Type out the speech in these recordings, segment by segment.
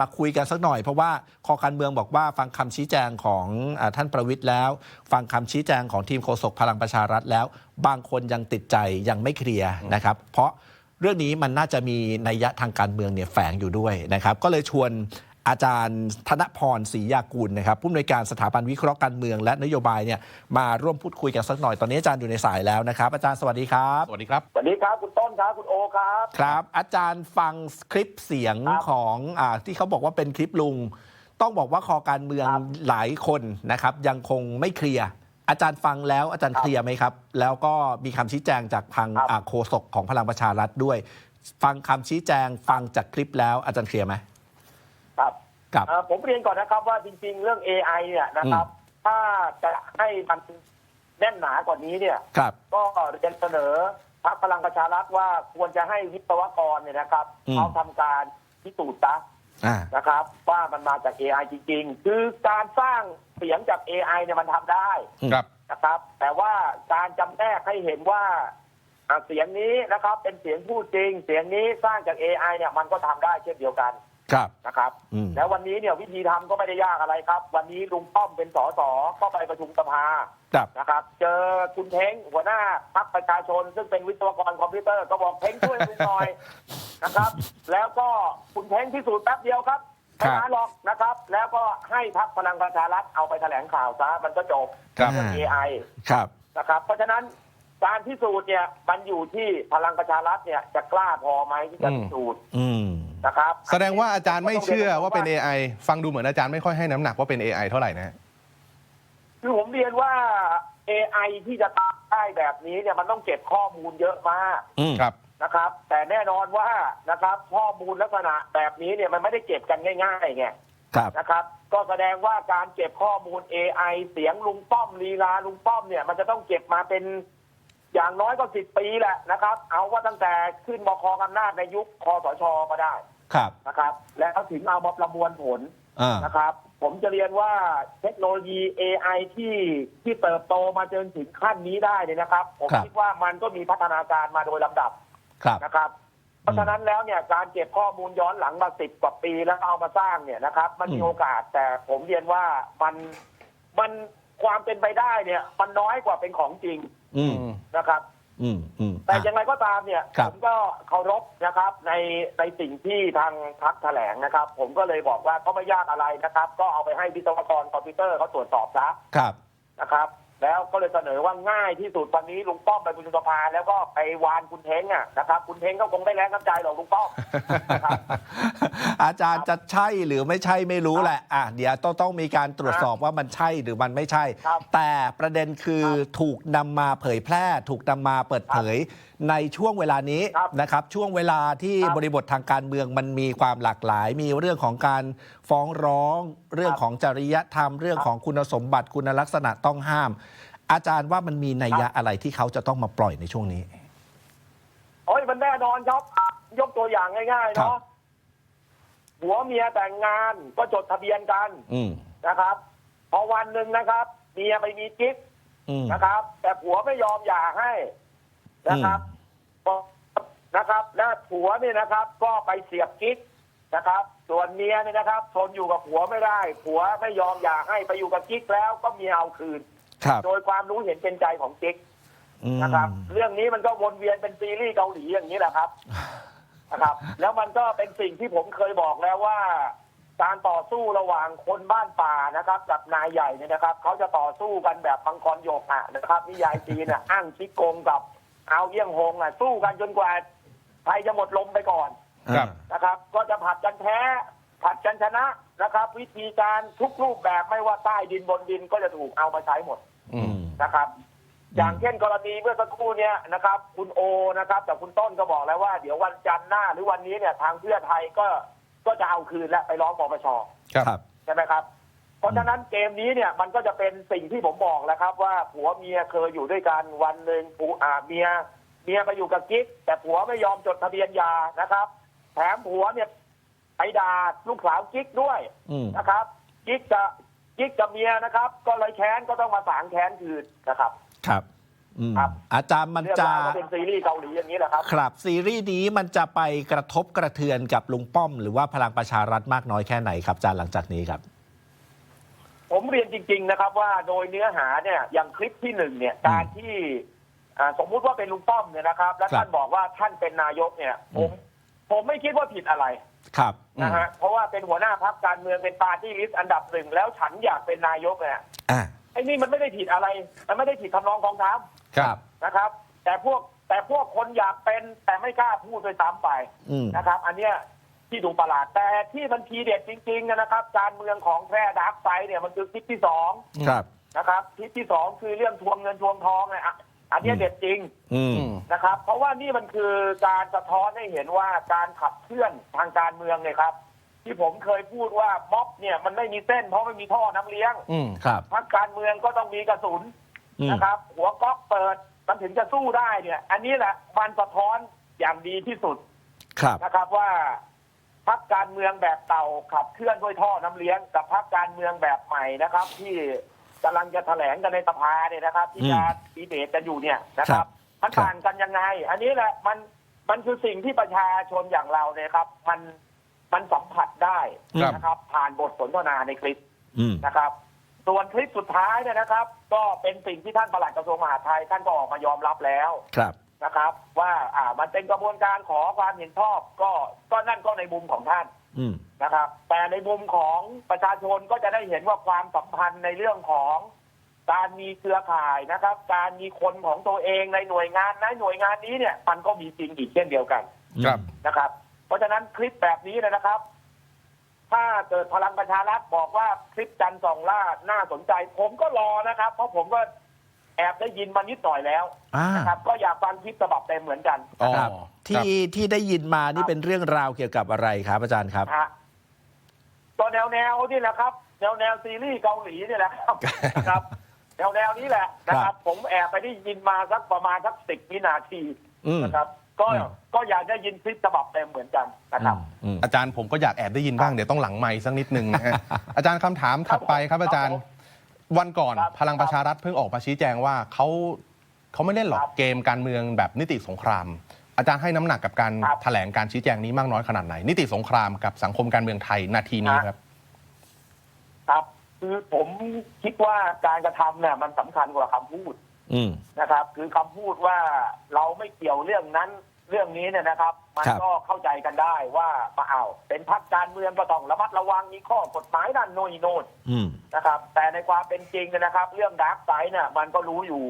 มาคุยกันสักหน่อย เพราะว่าคอการเมืองบอกว่าฟังคำชี้แจงของอท่านประวิทย์แล้ว ฟังคำชี้แจงของทีมโฆษกพลังประชารัฐแล้ว บางคนยังติดใจยังไม่เคลียร์นะครับ เพราะเรื่องนี้มันน่าจะมีนัยยะทางการเมืองเนี่ยแฝงอยู่ด้วยนะครับ ก็เลยชวน อาจารย์ธนพรศรียากุลนะครับผู้อำนวยการสถาบันวิเคราะห์การเมืองและนโยบายเนี่ยมาร่วมพูดคุยกันสักหน่อยตอนนี้อาจารย์อยู่ในสายแล้วนะครับ อาจารย์สวัสดีครับ สวัสดีครับ สวัสดีครับคุณต้นครับคุณโอครับครับ อาจารย์ฟังคลิปเสียงครับของอาที่เขาบอกว่าเป็นคลิปลุง ต้องบอกว่าคอการเมืองครับหลายคนนะครับ ยังคงไม่เคลียร์อาจารย์ฟังแล้วอาจารย์ครับเคลียร์ไหมครับ แล้วก็มีคำชี้แจงจากทางครับอ่าโฆษกของพลังประชารัฐด้วย ฟังคำชี้แจงฟังจากคลิปแล้วอาจารย์เคลียร์ไหม ครับครับ เอ่อผมเรียนก่อนนะครับว่าจริงๆ เรื่อง AI เนี่ยนะครับ ถ้าจะให้มันแน่นหนากว่านี้เนี่ย ครับ ก็เรียนเสนอพรรคพลังประชารัฐว่าควรจะให้วิศวกรเนี่ยนะครับอืม เขาทำการพิสูจน์ซะอ่า นะครับ ว่ามันมาจาก AI จริงๆ คือการสร้างเสียงจาก AI เนี่ยมันทำได้ครับ นะครับ แต่ว่าการจำแนกให้เห็นว่าอ่าเสียงนี้นะครับ เป็นเสียงพูดจริง เสียงนี้สร้างจาก AI เนี่ยมันก็ทำได้เช่นเดียวกัน ครับนะครับอืมแล้ววันนี้เนี่ยวิธีทำก็ไม่ได้ยากอะไรครับ วันนี้ลุงป้อมเป็นสสก็ไปประชุมสภาครับนะครับ เจอคุณเท้งหัวหน้าพรรคประชาชน ซึ่งเป็นวิศวกรคอมพิวเตอร์ก็บอกเท้งช่วยลุงหน่อยนะครับ แล้วก็คุณเท้งพิสูจน์แป๊บเดียวครับครัไม่บนานหรอกนะครับ แล้วก็ให้พรรคพลังประชารัฐเอาไปแถลงข่าวซะมันก็จบครับเรื่อง AI ครับนะครับ เพราะฉะนั้นการพิสูจน์เนี่ยมันอยู่ที่พลังประชารัฐเนี่ยจะกล้าพอไหมที่จะพิสูจน์อืม นะครับแสดงว่าอาจารย์ไม่เชื่อว่าเป็น AI ฟังดูเหมือนอาจารย์ไม่ค่อยให้น้ำหนักว่าเป็น AI เท่าไหร่นะฮะ คือผมเรียนว่า AI ที่จะตามได้แบบนี้เนี่ยมันต้องเก็บข้อมูลเยอะมากอืม ครับ นะครับ แต่แน่นอนว่านะครับ ข้อมูลลักษณะแบบนี้เนี่ยมันไม่ได้เก็บกันง่ายๆไง ครับ นะครับ ก็แสดงว่าการเก็บข้อมูล AI เสียงลุงป้อมลีลาลุงป้อมเนี่ย มันจะต้องเก็บมาเป็นอย่างน้อยก็สิบปีแหละนะครับ เอาว่าตั้งแต่ขึ้นบคอำนาจในยุคคอสชก็ได้ ครับนะครับ แล้วถึงเอามาประมวลผลอ่านะครับ ผมจะเรียนว่าเทคโนโลยี AI ที่ที่เติบโตมาจนถึงขั้นนี้ได้เนี่ยนะครับ ผมครับคิดว่ามันก็มีพัฒนาการมาโดยลำดับครับ นะครับ เพราะฉะนั้นแล้วเนี่ยการเก็บข้อมูลย้อนหลังมาสิบกว่าปีแล้วเอามาสร้างเนี่ยนะครับ มันมีอืม โอกาสแต่ผมเรียนว่ามันมันความเป็นไปได้เนี่ย มันน้อยกว่าเป็นของจริงอืม นะครับ อืมอืมแต่อะอย่างไรก็ตามเนี่ยครับผมก็เคารพนะครับ ในในสิ่งที่ทางพักแถลงนะครับ ผมก็เลยบอกว่าก็ไม่ยากอะไรนะครับ ก็เอาไปให้วิศวกรคอมพิวเตอร์เขาตรวจสอบซะครับนะครับ แล้วก็เลยเสนอว่าง่ายที่สุดวันนี้ลุงป้อมไปประชุมสภาแล้วก็ไปวานคุณเท้งอะนะครับคุณเท้งก็คงได้แรงน้ำใจหรอกลุงป้อมครับ อาจารย์จะใช่หรือไม่ใช่ไม่รู้แหละ อะเดี๋ยวต้องต้องมีการตรวจสอบว่ามันใช่หรือมันไม่ใช่ ครับแต่ประเด็นคือครับถูกนำมาเผยแพร่ ถูกนำมาเปิดเผย ในช่วงเวลานี้ครับนะครับ ช่วงเวลาที่ครับบริบททางการเมืองมันมีความหลากหลาย มีเรื่องของการฟ้องร้องเรื่องของจริยธรรมเรื่องของคุณสมบัติคุณลักษณะต้องห้าม อาจารย์ว่ามันมีนัยยะอะไรที่เขาจะต้องมาปล่อยในช่วงนี้โอ้ยมันแน่นอนครับ ยกตัวอย่างง่ายๆครับเนาะหัวเมียแต่งงานก็จดทะเบียนกันอืมนะครับ พอวันหนึ่งนะครับเมียไปมีกิ๊กอืมนะครับ แต่ผัวไม่ยอมหย่าให้ นะครับก็นะครับ และผัวเนี่ยนะครับ ก็ไปเสียบกิ๊กนะครับ ส่วนเมียเนี่ยนะครับทนอยู่กับผัวไม่ได้ ผัวไม่ยอมหย่าให้ไปอยู่กับกิ๊กแล้วก็เมียเอาคืน ครับโดยความรู้เห็นเป็นใจของกิ๊กอืมนะครับ เรื่องนี้มันก็วนเวียนเป็นซีรีส์เกาหลีอย่างนี้แหละครับ นะครับ แล้วมันก็เป็นสิ่งที่ผมเคยบอกแล้วว่า การต่อสู้ระหว่างคนบ้านป่านะครับ กับนายใหญ่เนี่ยนะครับเขาจะต่อสู้กันแบบพังกรโยกอะนะครับนิยายจีนอะอ้างชิกงกับ เอาเยี่ยงหงอะสู้กันจนกว่าไทยจะหมดลมไปก่อนครับ นะครับ ก็จะผัดกันแพ้ผัดกันชนะนะครับ วิธีการทุกรูปแบบไม่ว่าใต้ดินบนดินก็จะถูกเอามาใช้หมดอืม นะครับ อย่างเช่นกรณีเมื่อสักครู่เนี้ยนะครับ คุณโอนะครับแต่คุณต้นก็บอกแล้วว่าเดี๋ยววันจันทร์หน้าหรือวันนี้เนี่ยทางเพื่อไทยก็ก็จะเอาคืนและไปร้องปปชครับครับใช่ไหมครับ เพราะฉะนั้นเกมนี้เนี่ยมันก็จะเป็นสิ่งที่ผมบอกแล้วครับ ว่าผัวเมียเคยอยู่ด้วยกันวันหนึ่งผัวอ่าเมีย เมียไปอยู่กับกิ๊กแต่ผัวไม่ยอมจดทะเบียนหยานะครับ แถมผัวเนี่ยไปด่าลูกสาวกิ๊กด้วยอืม นะครับกิ๊กกับกิ๊กกับเมียนะครับ ก็เลยแค้นก็ต้องมาสางแค้นคืนนะครับ ครับออืมครับ อาจารย์มันเรื่องจะ ราวก็เป็นซีรีส์เกาหลีอย่างนี้แหละครับ ครับซีรีส์นี้มันจะไปกระทบกระเทือนกับลุงป้อม หรือว่าพลังประชารัฐมากน้อยแค่ไหนครับอาจารย์หลังจากนี้ครับ ผมเรียนจริง ๆ นะครับว่าโดยเนื้อหาเนี่ยอย่างคลิปที่หนึ่งเนี่ยการที่อ่าสมมุติว่าเป็นลุงป้อมเนี่ยนะครับ และครับท่านบอกว่าท่านเป็นนายกเนี่ย ผมผมไม่คิดว่าผิดอะไรครับนะฮะเพราะว่าเป็นหัวหน้าพรรคการเมืองเป็นปาร์ตี้ลิสต์อันดับหนึ่งแล้วฉันอยากเป็นนายกเนี่ยอ่าไอ้นี่มันไม่ได้ผิดอะไร มันไม่ได้ผิดทำนองของธรรมครับนะครับ แต่พวกแต่พวกคนอยากเป็นแต่ไม่กล้าพูดโดวยซ้ำไปอืมนะครับ อันเนี้ย ที่ดูประหลาดแต่ที่มันทีเด็ดจริง ๆ นะครับ การเมืองของแพร่ดักไซด์เนี่ยมันคือคลิปที่สองครับนะครับคลิปที่สองคือเรื่องทวงเงินทวงทองเนี่ยอะอันเนี้ยเด็ดจริงอืมอืมนะครับ เพราะว่านี่มันคือการสะท้อนให้เห็นว่าการขับเคลื่อนทางการเมืองเนี่ยครับ ที่ผมเคยพูดว่าม็อบเนี่ยมันไม่มีเส้นเพราะไม่มีท่อน้ำเลี้ยง อืมครับพรรคการเมืองก็ต้องมีกระสุนอืมนะครับ หัวก๊อกเปิดมันถึงจะสู้ได้เนี่ย อันนี้แหละมันสะท้อนอย่างดีที่สุดครับนะครับว่า พรรคการเมืองแบบเก่าขับเคลื่อนด้วยท่อน้ำเลี้ยง กับพรรคการเมืองแบบใหม่นะครับ ที่กำลังจะแถลงกันในสภาเนี่ยนะครับ ที่จะดีเบตกันอยู่เนี่ยนะคครัรับบมันครับต่างกันยังไง อันนี้แหละมันมันคือสิ่งที่ประชาชนอย่างเราเนี่ยครับ มันมันสัมผัสได้ครับนะครับ ผ่านบทสนทนาในคลิปอืมนะครับ ส่วนคลิปสุดท้ายเนี่ยนะครับ ก็เป็นสิ่งที่ท่านประหลัดกระทรวงมหาดไทยท่านก็ออกมายอมรับแล้วครับ นะครับ ว่าอ่ามันเป็นกระบวนการขอความเห็นชอบก็ก็นั่นก็ในมุมของท่านอืม นะครับ แต่ในมุมของประชาชนก็จะได้เห็นว่าความสัมพันธ์ในเรื่องของการมีเครือข่ายนะครับ การมีคนของตัวเองในหน่วยงานนั้นหน่วยงานนี้เนี่ย มันก็มีจริงอีกเช่นเดียวกันครับ นะครับ เพราะฉะนั้นคลิปแบบนี้เนยนะครับ ถ้าเกิดพลังประชารัฐบอกว่าคลิปจันทร์สองล่าน่าสนใจ ผมก็รอนะครับ เพราะผมก็ แอบได้ยินมานิดหน่อยแล้วอ่านะครับก็อยากฟังคลิปฉบับเต็มเหมือนกันอ๋อ ครับที่ที่ได้ยินมานี่ครับเป็นเรื่องราวเกี่ยวกับอะไรครับอาจารย์ครับ ฮะตัวแนวแนวๆนี่แหละครับแนวแนวซีรีส์เกาหลีนี่แหละครับนะครับแนวแนวนี้แหละนะคครัรับ บ ผมแอบไปได้ยินมาสักประมาณสักสิบวินาทีอืมนะครับ ก็อืม ก็อยากได้ยินคลิปฉบับเต็มเหมือนกันนะครับ อืมอาจารย์ผมก็อยากแอบได้ยินบ้างเดี๋ยวต้องหลังไมค์สักนิดนึงนะฮะ อาจารย์คำถามถัดไปครับอาจารย์ วันก่อนครับพลังประชารัฐเพิ่งออกมาชี้แจงว่าเขาเขาไม่เล่นหรอกครับเกมการเมืองแบบนิติสงคราม อาจารย์ให้น้ำหนักกับการครับแถลงการชี้แจงนี้มากน้อยขนาดไหน นิติสงครามกับสังคมการเมืองไทยนาทีนี้ครับ ครับ คือผมคิดว่าการกระทำเนี่ย มันสำคัญกว่าคำพูดอืมนะครับ คือคำพูดว่าเราไม่เกี่ยวเรื่องนั้น เรื่องนี้เนี่ยนะครับ มันครับ ก็เข้าใจกันได้ว่ามาเอาเป็นพักการเมืองก็ต้องระมัดระวังมีข้อกฎหมายด้านโน้นนี่โน่นอืม นะครับ แต่ในความเป็นจริงเนยนะครับ เรื่องดาร์กไซด์เนี่ยมันก็รู้อยู่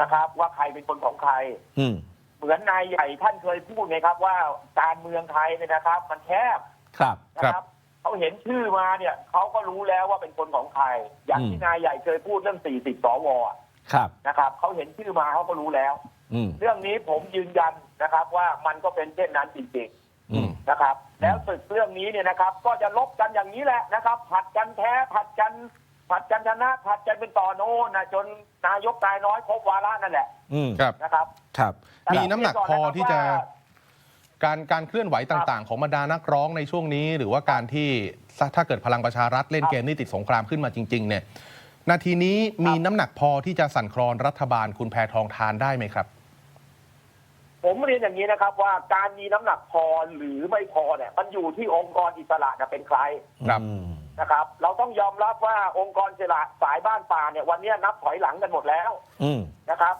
นะครับ ว่าใครเป็นคนของใคร อืม เหมือนนายใหญ่ท่านเคยพูดไงครับ ว่าการเมืองไทยเนี่ยนะครับ มันแคบ ครับ นะครับเขาเห็นชื่อมาเนี่ยเขาก็รู้แล้วว่าเป็นคนของใคร อย่างที่อืมนายใหญ่เคยพูดเรื่อง 40 สวอะครับ นะครับเขาเห็นชื่อมาเขาก็รู้แล้ว อืม เรื่องนี้ผมยืนยันนะครับ ว่ามันก็เป็นเช่นนั้นจริงอืม ๆนะครับ แล้วศึกเรื่องนี้เนี่ยนะครับ ก็จะลบกันอย่างนี้แหละนะครับ ผัดกันแพ้ผัดกันผัดกันชนะผัดกันเป็นต่อโน่นนะจนนายกนายน้อยครบวาระนั่นแหละอืมครับ นะครับครับ แต่มีน้ำหนักพอที่จะว่าการการเคลื่อนไหวต่าง ๆ ของบรรดานักร้องในช่วงนี้ หรือว่าการที่ถ้าเกิดพลังประชารัฐเล่นครับเกมนิติสงครามขึ้นมาจริง ๆ เนี่ย นาทีนี้มีน้ำหนักพอที่จะสั่นคลอนรัฐบาลคุณแพทองทานได้ไหมครับ ผมเรียนอย่างนี้นะครับว่าการมีน้ำหนักพอหรือไม่พอเนี่ยมันอยู่ที่องค์กรอิสระจะเป็นใครครับ อืมนะครับ เราต้องยอมรับว่าองค์กรอิสระสายบ้านป่าเนี่ยวันนี้นับถอยหลังกันหมดแล้วอืมนะครับ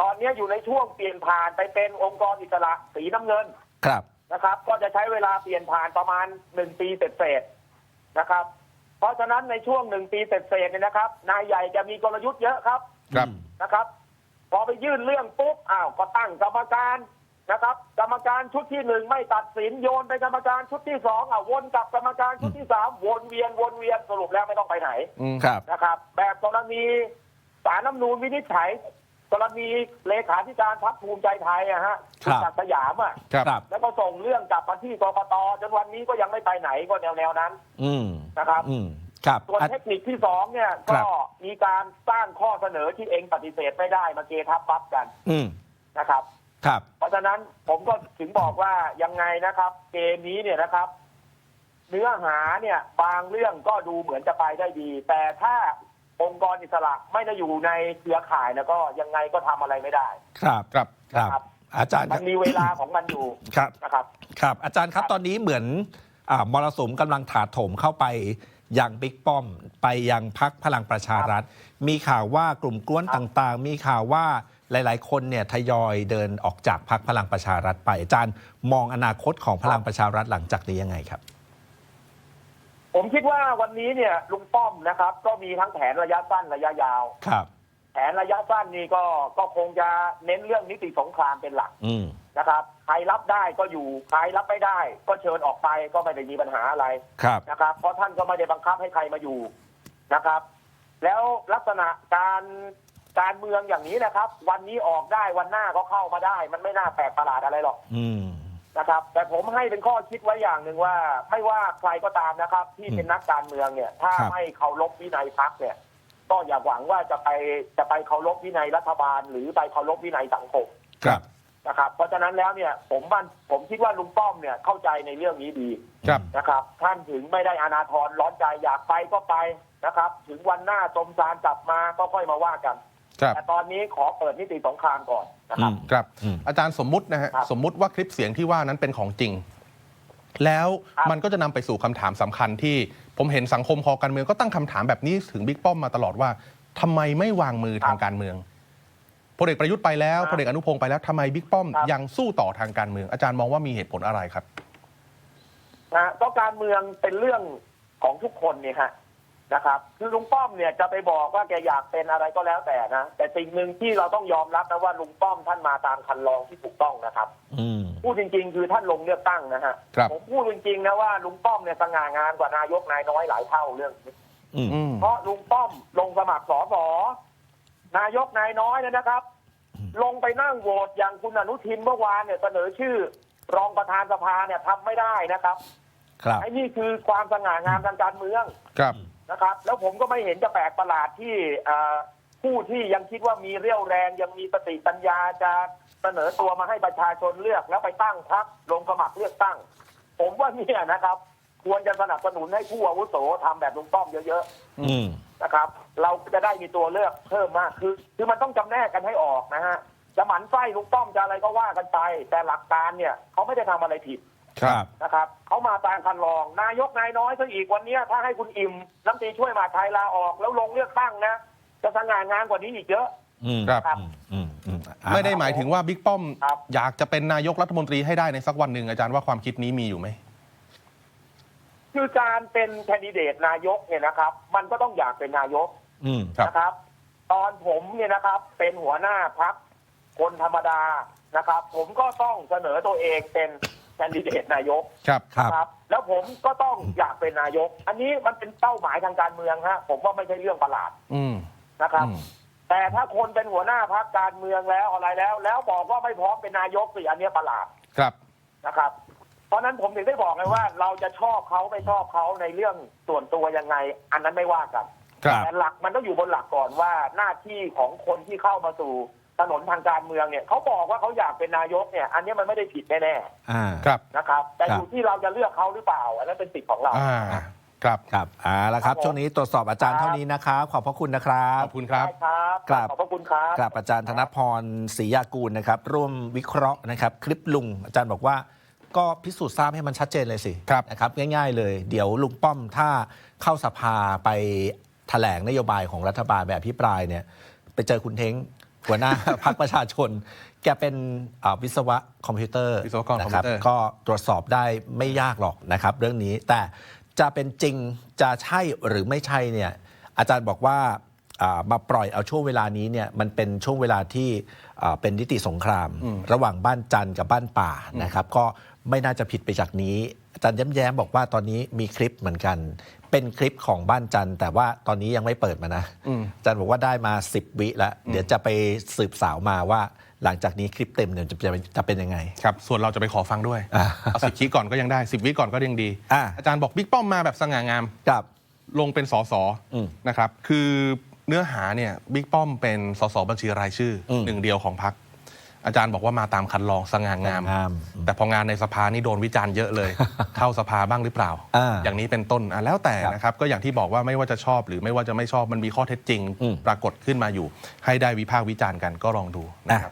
ตอนนี้อยู่ในช่วงเปลี่ยนผ่านไปเป็นองค์กรอิสระสีน้ำเงิน ครับ นะครับ ก็จะใช้เวลาเปลี่ยนผ่านประมาณหนึ่งปีเศษๆนะครับ เพราะฉะนั้นในช่วงหนึ่งปีเศษๆเนี่ยนะครับ นายใหญ่จะมีกลยุทธ์เยอะครับครับ นะครับ พอไปยื่นเรื่องปุ๊บอ้าวก็ตั้งกรรมการนะครับ กรรมการชุดที่หนึ่งไม่ตัดสินโยนไปกรรมการชุดที่สองอะวนกลับกรรมการชุดที่สามวนเวียนวนเวียนสรุปแล้วไม่ต้องไปไหนอืมครับ นะครับ แบบกรณีสารน้ำนูนวินิจฉัย กรณีเลขาธิการพรรคภูมิใจไทยอะฮะครับ จากรสยามอะครับครับ แล้วก็ส่งเรื่องกลับมาที่กกตจนวันนี้ก็ยังไม่ไปไหนก็แนวแนวๆนั้นอืมนะครับ อืม ครับ ส่วนอะเทคนิคที่สองเนี่ยครัก็บ มีการสร้างข้อเสนอที่เองปฏิเสธไม่ได้มาเกทับปั๊บกันอืมนะครับ ครับ เพราะฉะนั้นผมก็ถึงบอกว่ายังไงนะครับ เกมนี้เนี่ยนะครับ เนื้อหาเนี่ยบางเรื่องก็ดูเหมือนจะไปได้ดี แต่ถ้าองค์กรอิสระไม่ได้อยู่ในเครือข่ายแล้วก็ยังไงก็ทำอะไรไม่ได้ ครับครับ ครับ ครับ อาจารย์มันมีเวลาของมันอยู่ครับ นะครับ ครับ อาจารย์ครับครับตอนนี้เหมือนอามรสุมกำลังถาโถมเข้าไป ยังบิ๊กป้อม ไปยังพักพลังประชารัฐ มีข่าวว่ากลุ่มกวนต่างๆ มีข่าวว่าหลายๆ คนเนี่ยทยอยเดินออกจากพักพลังประชารัฐไปอาจารย์มองอนาคตของพลังประชารัฐหลังจากนี้ยังไงครับ ผมคิดว่าวันนี้เนี่ยลุงป้อมนะครับ ก็มีทั้งแผนระยะสั้นระยะยาวครับ แผนระยะสั้นนี่ก็ก็คงจะเน้นเรื่องนิติสงครามเป็นหลัก อืม นะครับ ใครรับได้ก็อยู่ ใครรับไม่ได้ ก็เชิญออกไปก็ไม่ได้มีปัญหาอะไรครับ นะครับ เพราะท่านก็ไม่ได้บังคับให้ใครมาอยู่นะครับ แล้วลักษณะการการเมืองอย่างนี้นะครับ วันนี้ออกได้วันหน้าก็เข้ามาได้ มันไม่น่าแปลกประหลาดอะไรหรอกอืม นะครับ แต่ผมให้เป็นข้อคิดไว้อย่างหนึ่งว่า ไม่ว่าใครก็ตามนะครับ ที่อืมเป็นนักการเมืองเนี่ย ถ้าครับ ไม่เคารพวินัยพักเนี่ย ก็อย่าหวังว่าจะไปจะไปเคารพวินัยรัฐบาล หรือไปเคารพวินัยสังคม ครับ นะครับ เพราะฉะนั้นแล้วเนี่ยผมว่าผมคิดว่าลุงป้อมเนี่ยเข้าใจในเรื่องนี้ดีครับ นะครับ ท่านถึงไม่ได้อนาทรร้อนใจอยากไปก็ไปนะครับ ถึงวันหน้าสมสารกลับมาก็ค่อยมาว่ากัน ครับแต่ตอนนี้ขอเปิดนิติสงครามก่อนนะครับอืมครับ อืม อาจารย์สมมุตินะฮะครับสมมุติว่าคลิปเสียงที่ว่านั้นเป็นของจริง แล้วครับ มันก็จะนำไปสู่คำถามสำคัญที่ผมเห็นสังคมคอการเมืองก็ตั้งคำถามแบบนี้ถึงบิ๊กป้อมมาตลอดว่าทำไมไม่วางมือทางการเมือง พลเอกประยุทธ์ไปแล้วพลเอกอนุพงศ์ไปแล้วทำไมบิ๊กป้อมยังสู้ต่อทางการเมือง อาจารย์มองว่ามีเหตุผลอะไรครับ นะก็การเมืองเป็นเรื่องของทุกคนเนี่ยฮะนะครับ คือลุงป้อมเนี่ยจะไปบอกว่าแกอยากเป็นอะไรก็แล้วแต่นะ แต่สิ่งหนึ่งที่เราต้องยอมรับนะว่าลุงป้อมท่านมาตามคันลองที่ถูกต้องนะครับ อืม พูดจริง ๆ คือท่านลงเลือกตั้งนะฮะครับ ผมพูดจริงๆนะว่าลุงป้อมเนี่ยสง่างามกว่านายกนายน้อยหลายเท่าเรื่องนี้อืมอืมเพราะลุงป้อมลงสมัครสอสอ นายกนายน้อยเนี่ยนะครับอืมลงไปนั่งโหวตอย่างคุณอนุทินเมื่อวานเนี่ยเสนอชื่อ รองประธานสภาเนี่ยทำไม่ได้นะครับครับไอ้นี่คือความสง่างามทางการเมืองครับนะครับ แล้วผมก็ไม่เห็นจะแปลกประหลาดที่เอ่อผู้ที่ยังคิดว่ามีเรี่ยวแรงยังมีสติปัญญาจะเสนอตัวมาให้ประชาชนเลือกแล้วไปตั้งพรรคลงสมัครเลือกตั้ง ผมว่าเนี่ยนะครับ ควรจะสนับสนุนให้ผู้อาวุโสทำแบบลุงป้อมเยอะอืมๆนะครับ เราจะได้มีตัวเลือกเพิ่มมากคือ คือมันต้องจำแนกกันให้ออกนะฮะจะหมั่นไส้ลุงป้อมจะอะไรก็ว่ากันไป แต่หลักการเนี่ยเขาไม่ได้ทำอะไรผิดครับนะครับเขามาตามคันลอง นายกนายน้อยซะอีกวันเนี้ยถ้าให้คุณอิ่มน้ำตรีช่วยมหาดไทยลาออกแล้วลงเลือกตั้งนะจะสง่างามกว่านี้อีกเยอะอืมครับอืมอืมอืมอะไม่ได้หมายถึงว่าบิ๊กป้อมครับอยากจะเป็นนายกรัฐมนตรีให้ได้ในสักวันหนึ่งอาจารย์ว่าความคิดนี้มีอยู่ไหม คือการเป็นแคนดิเดตนายกเนี่ยนะครับ มันก็ต้องอยากเป็นนายกอืมครับ นะครับ ตอนผมเนี่ยนะครับ เป็นหัวหน้าพักคนธรรมดานะครับ ผมก็ต้องเสนอตัวเองเป็นแคนดิเดตนายก ครับ ครับ ครับแล้วผมก็ต้องอยากเป็นนายก อันนี้มันเป็นเป้าหมายทางการเมืองฮะผมว่าไม่ใช่เรื่องประหลาดอืม นะครับ อืม แต่ถ้าคนเป็นหัวหน้าพักการเมืองแล้วอะไรแล้ว แล้วบอกว่าไม่พร้อมเป็นนายกสิอันเนี้ยประหลาดครับ นะครับ เพราะฉะนั้นผมถึงได้บอกไงว่า เราจะชอบเขาไม่ชอบเขาในเรื่องส่วนตัวยังไง อันนั้นไม่ว่ากันครับแต่หลักมันต้องอยู่บนหลักก่อนว่าหน้าที่ของคนที่เข้ามาสู่ถนนทางการเมืองเนี่ยเขาบอกว่าเขาอยากเป็นนายกเนี่ย อันเนี้ยมันไม่ได้ผิดแน่อ่าครับ ๆนะครับ แต่ครับ อยู่ที่เราจะเลือกเขาหรือเปล่า อันนั้นเป็นสิทธิ์ของเรา อ่าครับครับเอ่าละครับ ครับผม ช่วงนี้ตรวจสอบอาจารย์ครับเท่านี้นะครับ ขอบพระคุณนะครับขอบคุณครับ ได้ครับครับ ขอบพระคุณครับกราบอาจารย์ธนพรศรียากูลนะครับ ร่วมวิเคราะห์นะครับ คลิปลุงอาจารย์บอกว่า ก็พิสูจน์ทราบให้มันชัดเจนเลยสิครับ นะครับง่ายๆเลย เดี๋ยวลุงป้อมถ้าเข้าสภาไปแถลงนโยบายของรัฐบาลแบบพิปรายเนี่ยไปเจอคุณเท้งหัวหน้า พรรคประชาชน แกเป็นอ่าวิศวะคอมพิวเตอร์วิศวกรคอมพินะวเตอร์ก็ตรวจสอบได้ไม่ยากหรอกนะครับ เรื่องนี้แต่จะเป็นจริงจะใช่หรือไม่ใช่เนี่ยอาจารย์บอกว่าอ่ามาปล่อยเอาช่วงเวลานี้เนี่ยมันเป็นช่วงเวลาที่อ่าเป็นนิติสงคราม ระหว่างบ้านจันทร์กับบ้านป่านะครับ ก็ ไม่น่าจะผิดไปจากนี้ อาจารย์ย้ำแย้มบอกว่าตอนนี้มีคลิปเหมือนกัน เป็นคลิปของบ้านจันทร์แต่ว่าตอนนี้ยังไม่เปิดมานะอืมอาจารย์บอกว่าได้มา 10 วิแล้ว เดี๋ยวจะไปสืบสาวมาว่าหลังจากนี้คลิปเต็มเนี่ยจะจะจะเป็นยังไง ครับ ส่วนเราจะไปขอฟังด้วยอ่าเอาสิบวิก่อนก็ยังได้สิบวิก่อนก็ยังดีอ่าอาจารย์บอกบิ๊กป้อมมาแบบสง่างามกับลงเป็นสสอืมนะครับ คือเนื้อหาเนี่ยบิ๊กป้อมเป็นสสบัญชีรายชื่ออมหนึ่งเดียวของพรรค อาจารย์บอกว่ามาตามคันลองสง่างาม งาม แต่พองานในสภานี่โดนวิจารณ์เยอะเลย เข้าสภาบ้างหรือเปล่า อ่าอย่างนี้เป็นต้นอะแล้วแต่ครับนะครับ ก็อย่างที่บอกว่าไม่ว่าจะชอบหรือไม่ว่าจะไม่ชอบมันมีข้อเท็จจริง อืม ปรากฏขึ้นมาอยู่ ให้ได้วิพากษ์วิจารณ์กันก็ลองดูนะครับ